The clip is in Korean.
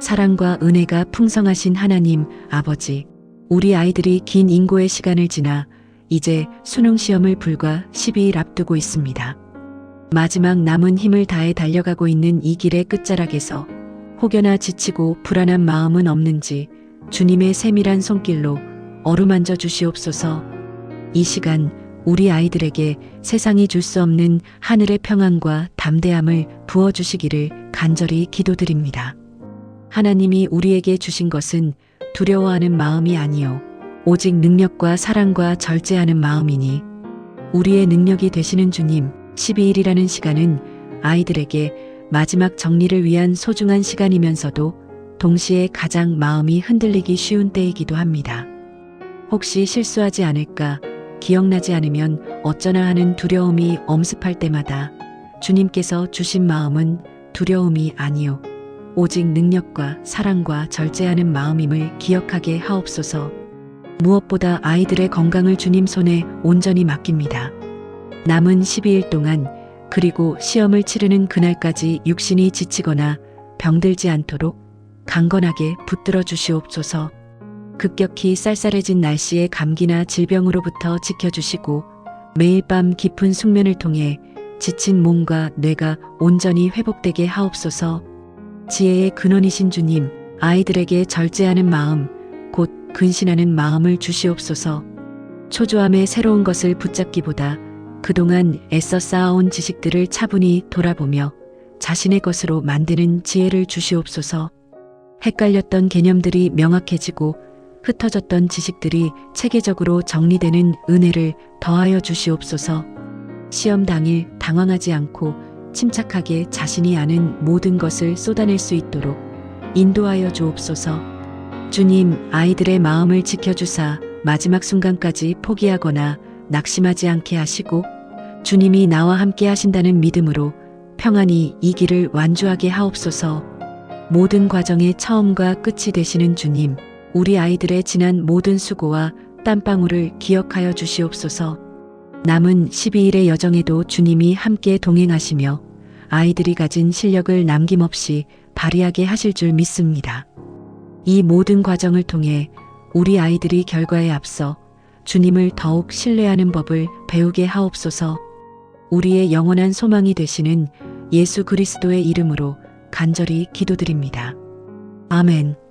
사랑과 은혜가 풍성하신 하나님 아버지, 우리 아이들이 긴 인고의 시간을 지나 이제 수능 시험을 불과 12일 앞두고 있습니다. 마지막 남은 힘을 다해 달려가고 있는 이 길의 끝자락에서 혹여나 지치고 불안한 마음은 없는지 주님의 세밀한 손길로 어루만져 주시옵소서 이 시간 우리 아이들에게 세상이 줄 수 없는 하늘의 평안과 담대함을 부어주시기를 간절히 기도드립니다. 하나님이 우리에게 주신 것은 두려워하는 마음이 아니요. 오직 능력과 사랑과 절제하는 마음이니 우리의 능력이 되시는 주님 12일이라는 시간은 아이들에게 마지막 정리를 위한 소중한 시간이면서도 동시에 가장 마음이 흔들리기 쉬운 때이기도 합니다. 혹시 실수하지 않을까, 기억나지 않으면 어쩌나 하는 두려움이 엄습할 때마다 주님께서 주신 마음은 두려움이 아니요. 오직 능력과 사랑과 절제하는 마음임을 기억하게 하옵소서. 무엇보다 아이들의 건강을 주님 손에 온전히 맡깁니다. 남은 12일 동안 그리고 시험을 치르는 그날까지 육신이 지치거나 병들지 않도록 강건하게 붙들어 주시옵소서. 급격히 쌀쌀해진 날씨의 감기나 질병으로부터 지켜주시고 매일 밤 깊은 숙면을 통해 지친 몸과 뇌가 온전히 회복되게 하옵소서. 지혜의 근원이신 주님, 아이들에게 절제하는 마음, 곧 근신하는 마음을 주시옵소서. 초조함의 새로운 것을 붙잡기보다 그동안 애써 쌓아온 지식들을 차분히 돌아보며 자신의 것으로 만드는 지혜를 주시옵소서. 헷갈렸던 개념들이 명확해지고 흩어졌던 지식들이 체계적으로 정리되는 은혜를 더하여 주시옵소서. 시험 당일 당황하지 않고 침착하게 자신이 아는 모든 것을 쏟아낼 수 있도록 인도하여 주옵소서. 주님, 아이들의 마음을 지켜주사 마지막 순간까지 포기하거나 낙심하지 않게 하시고 주님이 나와 함께 하신다는 믿음으로 평안히 이 길을 완주하게 하옵소서. 모든 과정의 처음과 끝이 되시는 주님, 우리 아이들의 지난 모든 수고와 땀방울을 기억하여 주시옵소서. 남은 12일의 여정에도 주님이 함께 동행하시며 아이들이 가진 실력을 남김없이 발휘하게 하실 줄 믿습니다. 이 모든 과정을 통해 우리 아이들이 결과에 앞서 주님을 더욱 신뢰하는 법을 배우게 하옵소서. 우리의 영원한 소망이 되시는 예수 그리스도의 이름으로 간절히 기도드립니다. 아멘.